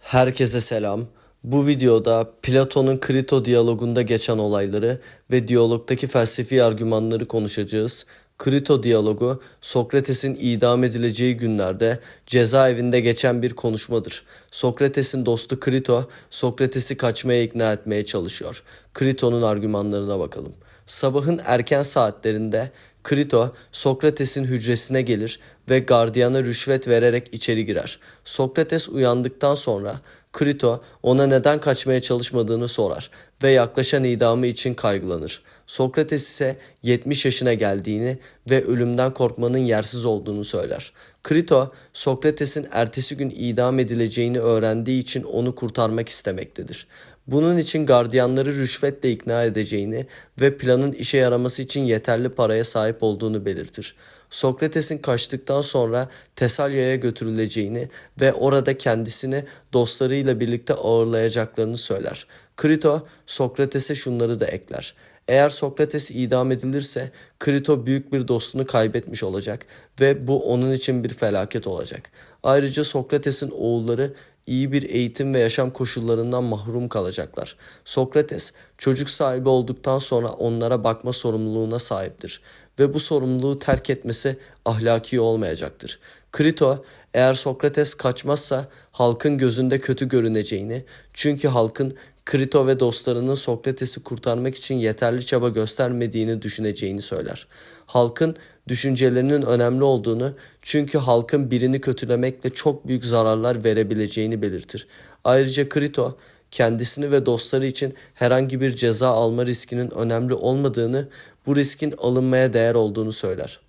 Herkese selam. Bu videoda Platon'un Krito diyalogunda geçen olayları ve diyalogdaki felsefi argümanları konuşacağız. Krito diyalogu Sokrates'in idam edileceği günlerde cezaevinde geçen bir konuşmadır. Sokrates'in dostu Krito, Sokrates'i kaçmaya ikna etmeye çalışıyor. Krito'nun argümanlarına bakalım. Sabahın erken saatlerinde Krito Sokrates'in hücresine gelir ve gardiyana rüşvet vererek içeri girer. Sokrates uyandıktan sonra Krito ona neden kaçmaya çalışmadığını sorar ve yaklaşan idamı için kaygılanır. Sokrates ise 70 yaşına geldiğini ve ölümden korkmanın yersiz olduğunu söyler. Krito, Sokrates'in ertesi gün idam edileceğini öğrendiği için onu kurtarmak istemektedir. Bunun için gardiyanları rüşvetle ikna edeceğini ve planın işe yaraması için yeterli paraya sahip olduğunu belirtir. Sokrates'in kaçtıktan sonra Tesalya'ya götürüleceğini ve orada kendisini dostlarıyla birlikte ağırlayacaklarını söyler. Krito Sokrates'e şunları da ekler. Eğer Sokrates idam edilirse Krito büyük bir dostunu kaybetmiş olacak ve bu onun için bir felaket olacak. Ayrıca Sokrates'in oğulları iyi bir eğitim ve yaşam koşullarından mahrum kalacaklar. Sokrates çocuk sahibi olduktan sonra onlara bakma sorumluluğuna sahiptir ve bu sorumluluğu terk etmesi ahlaki olmayacaktır. Krito eğer Sokrates kaçmazsa halkın gözünde kötü görüneceğini çünkü halkın Krito ve dostlarının Sokrates'i kurtarmak için yeterli çaba göstermediğini düşüneceğini söyler. Halkın düşüncelerinin önemli olduğunu çünkü halkın birini kötülemekle çok büyük zararlar verebileceğini belirtir. Ayrıca Krito kendisini ve dostları için herhangi bir ceza alma riskinin önemli olmadığını, bu riskin alınmaya değer olduğunu söyler.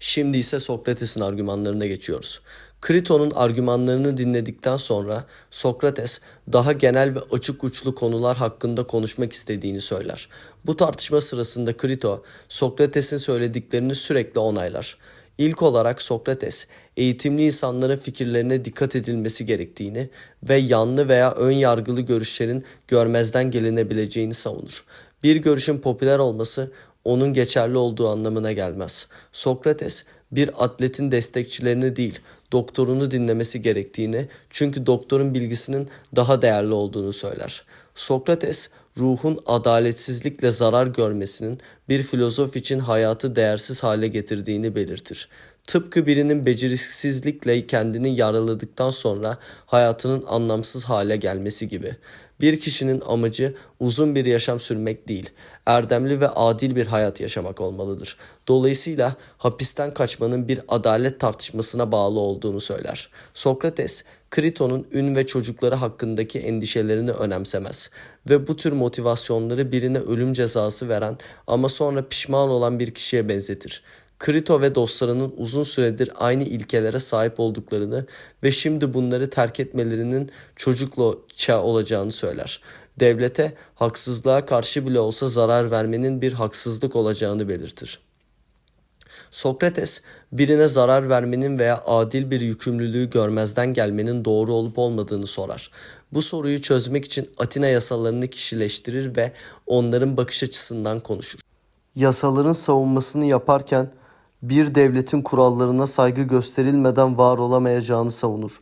Şimdi ise Sokrates'in argümanlarına geçiyoruz. Krito'nun argümanlarını dinledikten sonra Sokrates daha genel ve açık uçlu konular hakkında konuşmak istediğini söyler. Bu tartışma sırasında Krito Sokrates'in söylediklerini sürekli onaylar. İlk olarak Sokrates, eğitimli insanların fikirlerine dikkat edilmesi gerektiğini ve yanlı veya ön yargılı görüşlerin görmezden gelinebileceğini savunur. Bir görüşün popüler olması onun geçerli olduğu anlamına gelmez. Sokrates bir atletin destekçilerini değil, doktorunu dinlemesi gerektiğini çünkü doktorun bilgisinin daha değerli olduğunu söyler. Sokrates ruhun adaletsizlikle zarar görmesinin bir filozof için hayatı değersiz hale getirdiğini belirtir. Tıpkı birinin beceriksizlikle kendini yaraladıktan sonra hayatının anlamsız hale gelmesi gibi. Bir kişinin amacı uzun bir yaşam sürmek değil, erdemli ve adil bir hayat yaşamak olmalıdır. Dolayısıyla hapisten kaçmanın bir adalet tartışmasına bağlı olduğunu söyler. Sokrates, Krito'nun ün ve çocukları hakkındaki endişelerini önemsemez ve bu tür motivasyonları birine ölüm cezası veren ama sonra pişman olan bir kişiye benzetir. Krito ve dostlarının uzun süredir aynı ilkelere sahip olduklarını ve şimdi bunları terk etmelerinin çocukça olacağını söyler. Devlete haksızlığa karşı bile olsa zarar vermenin bir haksızlık olacağını belirtir. Sokrates birine zarar vermenin veya adil bir yükümlülüğü görmezden gelmenin doğru olup olmadığını sorar. Bu soruyu çözmek için Atina yasalarını kişileştirir ve onların bakış açısından konuşur. Yasaların savunmasını yaparken bir devletin kurallarına saygı gösterilmeden var olamayacağını savunur.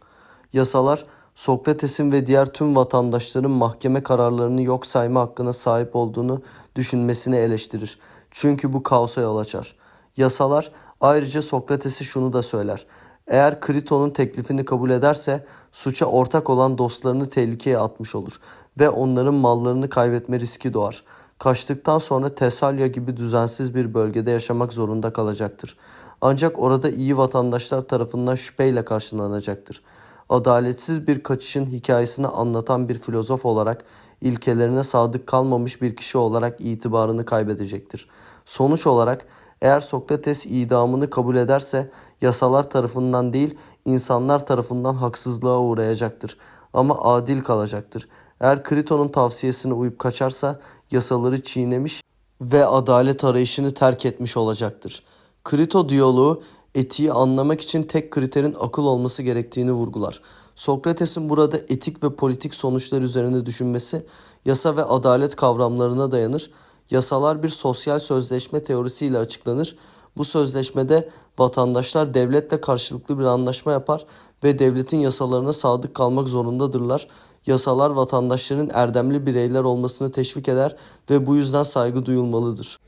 Yasalar Sokrates'in ve diğer tüm vatandaşların mahkeme kararlarını yok sayma hakkına sahip olduğunu düşünmesini eleştirir. Çünkü bu kaosa yol açar. Yasalar ayrıca Sokrates'e şunu da söyler. Eğer Krito'nun teklifini kabul ederse suça ortak olan dostlarını tehlikeye atmış olur ve onların mallarını kaybetme riski doğar. Kaçtıktan sonra Tesalya gibi düzensiz bir bölgede yaşamak zorunda kalacaktır. Ancak orada iyi vatandaşlar tarafından şüpheyle karşılanacaktır. Adaletsiz bir kaçışın hikayesini anlatan bir filozof olarak ilkelerine sadık kalmamış bir kişi olarak itibarını kaybedecektir. Sonuç olarak eğer Sokrates idamını kabul ederse yasalar tarafından değil insanlar tarafından haksızlığa uğrayacaktır ama adil kalacaktır. Eğer Krito'nun tavsiyesine uyup kaçarsa yasaları çiğnemiş ve adalet arayışını terk etmiş olacaktır. Krito diyaloğu etiği anlamak için tek kriterin akıl olması gerektiğini vurgular. Sokrates'in burada etik ve politik sonuçlar üzerine düşünmesi yasa ve adalet kavramlarına dayanır. Yasalar bir sosyal sözleşme teorisiyle açıklanır. Bu sözleşmede vatandaşlar devletle karşılıklı bir anlaşma yapar ve devletin yasalarına sadık kalmak zorundadırlar. Yasalar vatandaşların erdemli bireyler olmasını teşvik eder ve bu yüzden saygı duyulmalıdır.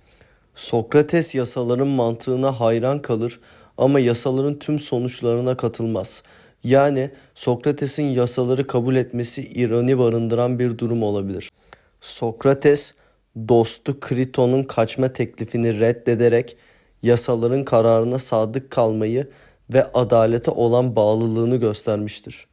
Sokrates yasaların mantığına hayran kalır ama yasaların tüm sonuçlarına katılmaz. Yani Sokrates'in yasaları kabul etmesi ironi barındıran bir durum olabilir. Sokrates dostu Kriton'un kaçma teklifini reddederek yasaların kararına sadık kalmayı ve adalete olan bağlılığını göstermiştir.